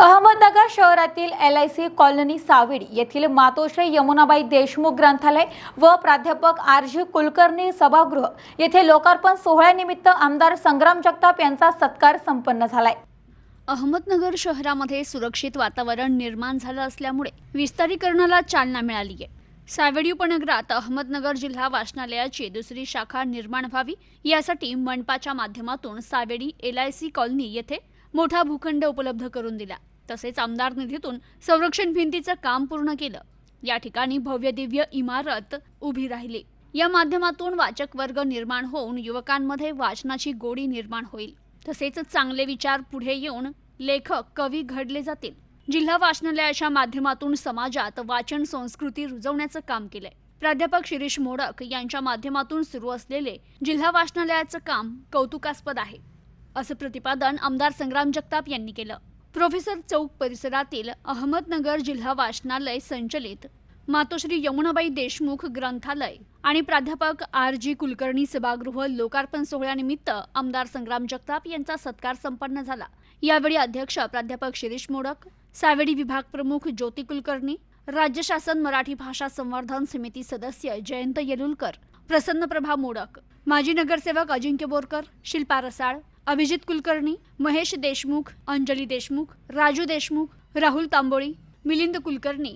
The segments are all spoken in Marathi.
अहमदनगर शहरातील L I C colony Savedi येथील मातोश्री यमुनाबाई देशमुख ग्रंथालय व प्राध्यापक आर जी कुलकर्णी सभागृह येथे लोकार्पण सोहळ्यानिमित्त आमदार संग्राम जगताप यांचा सत्कार संपन्न झालाय. अहमदनगर शहरामध्ये सुरक्षित वातावरण निर्माण झालं असल्यामुळे विस्तारीकरणाला चालना मिळाली आहे. सावेडी उपनगरात अहमदनगर जिल्हा वाचनालयाची दुसरी शाखा निर्माण व्हावी यासाठी मनपाच्या माध्यमातून Savedi L I C colony येथे मोठा भूखंड उपलब्ध करून दिला. तसेच आमदार निधीतून संरक्षण भिंतीचं काम पूर्ण केलं. या ठिकाणी भव्य दिव्य इमारत उभी राहिली. या माध्यमातून वाचक वर्ग निर्माण होऊन युवकांमध्ये वाचनाची गोडी निर्माण होईल. तसेच चांगले विचार पुढे येऊन लेखक कवी घडले जातील. जिल्हा वाचनालयाच्या माध्यमातून समाजात वाचन संस्कृती रुजवण्याचं काम केलंय. प्राध्यापक शिरीष मोडक यांच्या माध्यमातून सुरू असलेले जिल्हा वाचनालयाचं काम कौतुकास्पद आहे. असं प्रतिपादन आमदार संग्राम जगताप यांनी केलं. प्रोफेसर चौक परिसरातील अहमदनगर जिल्हा वाचनालय संचलित मातोश्री यमुनाबाई देशमुख ग्रंथालय आणि प्राध्यापक आर जी कुलकर्णी सभागृह लोकार्पण सोहळ्यानिमित्त आमदार संग्राम जगताप यांचा सत्कार संपन्न झाला. यावेळी अध्यक्ष प्राध्यापक शिरीष मोडक सावेडी विभाग प्रमुख ज्योती कुलकर्णी राज्य शासन मराठी भाषा संवर्धन समिती सदस्य जयंत येलुलकर प्रसन्नप्रभा मोडक माजी नगरसेवक अजिंक्य बोरकर शिल्पा रसाळ अभिजित कुलकर्णी महेश देशमुख अंजली देशमुख राजू देशमुख राहुल तांबोळी मिलिंद कुलकर्णी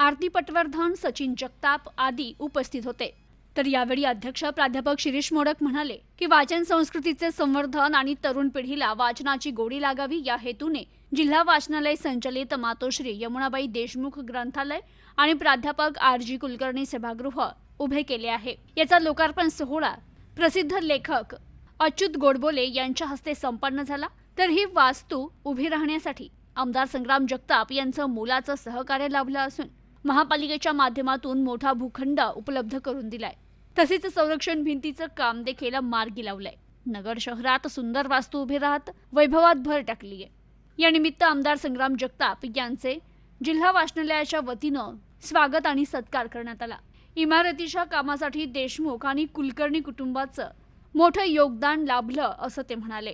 आरती पटवर्धन सचिन जगताप आदी उपस्थित होते. तर यावेळी अध्यक्ष प्राध्यापक शिरीष मोडक म्हणाले की वाचन संस्कृतीचे संवर्धन आणि तरुण पिढीला वाचनाची गोडी लागावी या हेतूने जिल्हा वाचनालय संचलित मातोश्री यमुनाबाई देशमुख ग्रंथालय आणि प्राध्यापक आर जी कुलकर्णी सभागृह उभे केले आहे. याचा लोकार्पण सोहळा प्रसिद्ध लेखक अच्युत गोडबोले यांच्या हस्ते संपन्न झाला. तर ही वास्तू उभी राहण्यासाठी आमदार संग्राम जगताप यांचं मोलाचं सहकार्य लाभलं असून महापालिकेच्या माध्यमातून मोठा भूखंड उपलब्ध करून दिलाय. तसेच संरक्षण भिंतीचं काम देखील मार्गी लावलंय. नगर शहरात सुंदर वास्तू उभी राहत वैभवात भर टाकली आहे यानिमित्त आमदार संग्राम जगताप यांचे जिल्हा वाचनालयाच्या वतीनं स्वागत आणि सत्कार करण्यात आला. इमारतीच्या कामासाठी देशमुख आणि कुलकर्णी कुटुंबाचं मोठं योगदान लाभलं असं ते म्हणाले.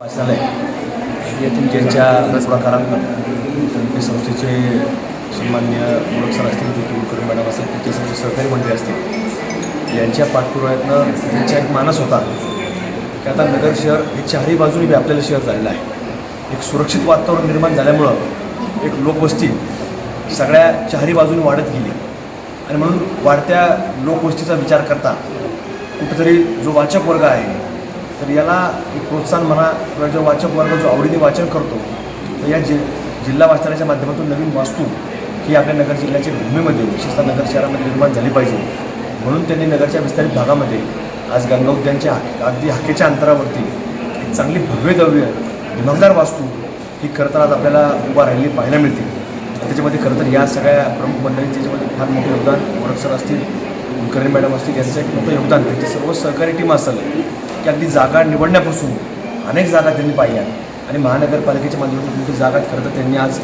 वाचनालय येथील ज्यांच्या पुढाकारांना ते संस्थेचे सन्मान्य मोडक सर असतील कुलकर्णी मॅडम असतील त्यांचे संस्थे सहकारी मंडळी असतील यांच्या पाठपुराव्यातनं त्यांचा एक मानस होता. की आता नगर शहर हे चारही बाजूने व्यापलेलं शहर झालेलं आहे. एक सुरक्षित वातावरण निर्माण झाल्यामुळं एक लोकवस्ती सगळ्या चारही बाजूने वाढत गेली. आणि म्हणून वाढत्या लोकवस्तीचा विचार करता कुठेतरी जो वाचक वर्ग आहे तर याला एक प्रोत्साहन म्हणा किंवा जो वाचक वर्ग जो आवडीने वाचन करतो तर या जि जिल्हा वाचनाच्या माध्यमातून नवीन वास्तू ही आपल्या नगर जिल्ह्याच्या भूमीमध्ये विशेषतः नगर शहरामध्ये निर्माण झाली पाहिजे. म्हणून त्यांनी नगरच्या विस्तारित भागामध्ये आज गंगा उद्यानच्या अगदी हाकेच्या अंतरावरती एक चांगली भव्य दव्य दिमागदार वास्तू ही खरं तर आज आपल्याला उभा राहिली पाहायला मिळते. त्याच्यामध्ये खरं तर या सगळ्या प्रमुख मंडळींचे त्याच्यामध्ये फार मोठे योगदान मोडक सर असतील कुलकर्णी मॅडम असतील यांचं एक मोठं योगदान त्यांची सर्व सहकारी टीम असेल की अगदी जागा निवडण्यापासून अनेक जागा त्यांनी पाहिल्या आणि महानगरपालिकेच्या माध्यमातून मोठी जागा खरं तर त्यांनी आज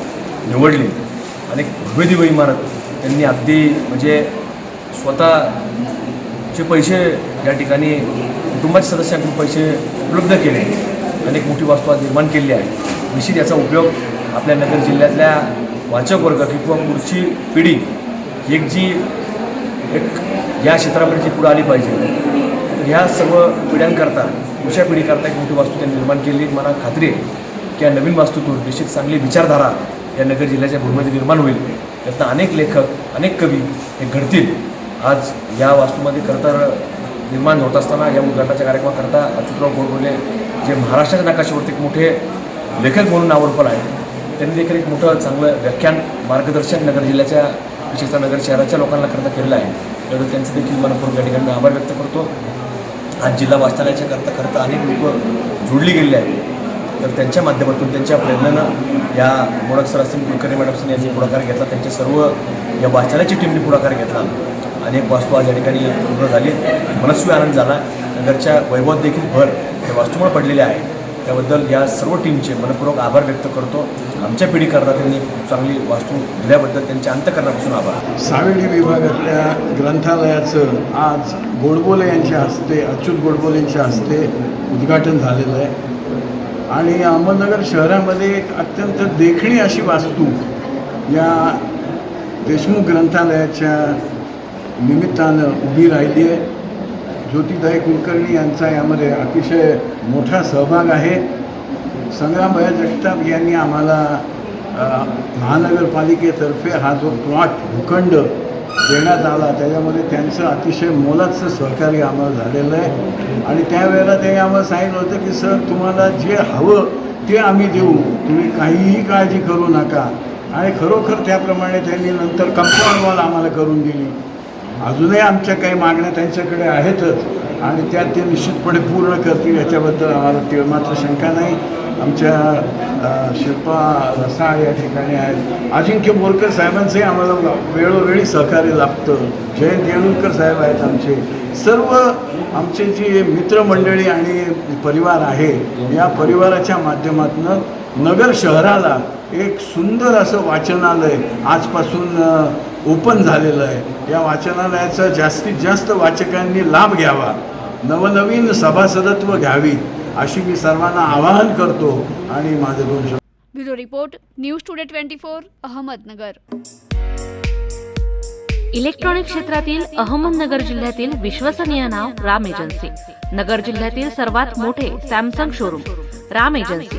निवडली. अनेक भव्य दिव्य इमारत त्यांनी अगदी म्हणजे स्वतःचे पैसे या ठिकाणी कुटुंबाच्या सदस्यांकडून पैसे उपलब्ध केले. अनेक मोठी वास्तू आज निर्माण केली आहे. निश्चित याचा उपयोग आपल्या नगर जिल्ह्यातल्या वाचक वर्ग किंवा पुढची पिढी एक जी एक या क्षेत्रामध्ये जी पुढे आली पाहिजे. तर ह्या सर्व पिढ्यांकरता पुढच्या पिढीकरता एक मोठी वास्तू त्यांनी निर्माण केली. मला खात्री आहे की या नवीन वास्तूतून निश्चित चांगली विचारधारा या नगर जिल्ह्याच्या भूमीमध्ये निर्माण होईल. त्यातनं अनेक लेखक अनेक कवी हे घडतील. आज या वास्तूमध्ये खरंतर निर्माण होत असताना या उद्घाटनाच्या कार्यक्रमाकरता अच्युतराव गोडबोले जे महाराष्ट्राच्या नकाशावरती एक मोठे लेखक म्हणून नावरपण आहे त्यांनी देखील एक मोठं चांगलं व्याख्यान मार्गदर्शन नगर जिल्ह्याच्या विशेषतः नगर शहराच्या लोकांना करता केलेलं आहे. तर त्यांचं देखील मनपूर्वक या ठिकाणी आभार व्यक्त करतो. आज जिल्हा वाचनालयाच्या करता करता अनेक लोक जोडली गेलेली आहेत. तर त्यांच्या माध्यमातून त्यांच्या प्रेरणेनं या मोडक सर असतील कुलकर्णी मॅडम यांनी पुढाकार घेतला. त्यांचे सर्व या वाचनालयाची टीमने पुढाकार घेतला. अनेक वास्तू आज या ठिकाणी पूर्ण झाली मनस्वी आनंद झाला. नगरच्या वैभवात देखील भर या वास्तूमुळे पडलेल्या आहे त्याबद्दल या सर्व टीमचे मनपूर्वक आभार व्यक्त करतो. आमच्या पिढीकरता त्यांनी चांगली वास्तू दिल्याबद्दल त्यांच्या अंतकरणापासून आभार. सावेडी विभागातल्या ग्रंथालयाचं आज गोडबोले यांच्या हस्ते अच्युत गोडबोले यांच्या हस्ते उद्घाटन झालेलं आहे. आणि अहमदनगर शहरामध्ये एक अत्यंत देखणी अशी वास्तू या देशमुख ग्रंथालयाच्या निमित्तानं उभी राहिली आहे. ज्योतिताई कुलकर्णी यांचा यामध्ये अतिशय मोठा सहभाग आहे. संग्रामभया जगताप यांनी आम्हाला महानगरपालिकेतर्फे हा जो प्लॉट भूखंड देण्यात आला त्याच्यामध्ये त्यांचं अतिशय मोलाचं सहकार्य आम्हाला झालेलं आहे. आणि त्यावेळेला त्यांनी आम्हाला सांगितलं होतं की सर तुम्हाला जे हवं ते आम्ही देऊ. तुम्ही काहीही काळजी करू नका. आणि खरोखर त्याप्रमाणे त्यांनी नंतर कंपाऊंड वॉल आम्हाला करून दिली. अजूनही आमच्या काही मागण्या त्यांच्याकडे आहेतच आणि त्या ते निश्चितपणे पूर्ण करतील याच्याबद्दल आम्हाला ते मात्र शंका नाही. आमच्या शिल्पा रसाळ या ठिकाणी आहेत. अजिंक्य बोरकर साहेबांचंही आम्हाला वेळोवेळी सहकार्य लाभतं. जयंत येळुरकर साहेब आहेत आमचे. सर्व आमचे जी मित्रमंडळी आणि परिवार आहे या परिवाराच्या माध्यमातून नगर शहराला एक सुंदर असं वाचनालय आजपासून ओपन झालेलं आहे. या वाचनालयाचा जास्तीत जास्त वाचकांनी लाभ घ्यावा. नवनवीन सभासदत्व घ्यावीत अशी मी सर्वांना आवाहन करतो आणि माझे दोन शब्द bureau report news today twenty four Ahmednagar. Electronic क्षेत्रातील अहमदनगर जिल्ह्यातील विश्वसनीय नाव राम एजन्सी. नगर जिल्ह्यातील सर्वात मोठे सॅमसंग शोरूम राम एजन्सी.